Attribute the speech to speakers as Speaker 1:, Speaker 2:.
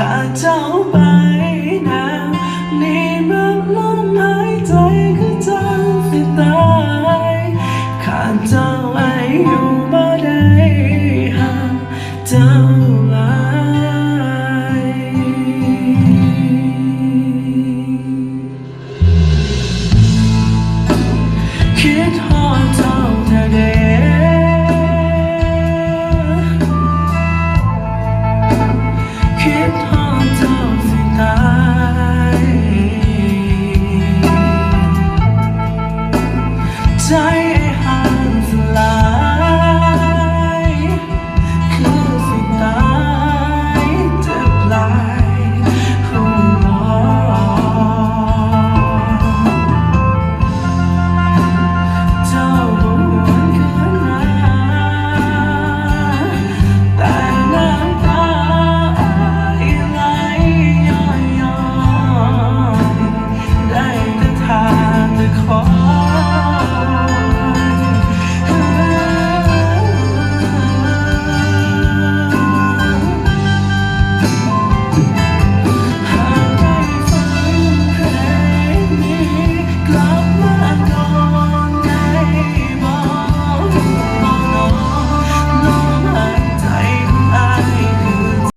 Speaker 1: ขาเจ้าไปนานี่มันลมหายใจคือจังสิตายข้าเจ้าไออยู่บ่ได้ห่างเจ้าลายคิดห ใจห่างสลายคือสิตายจะปลายห้องนอนเจ้าบ่หวขึ้นมาแต่น้ำตาไหลย้อยย้อยได้แต่ทานแต่ขอ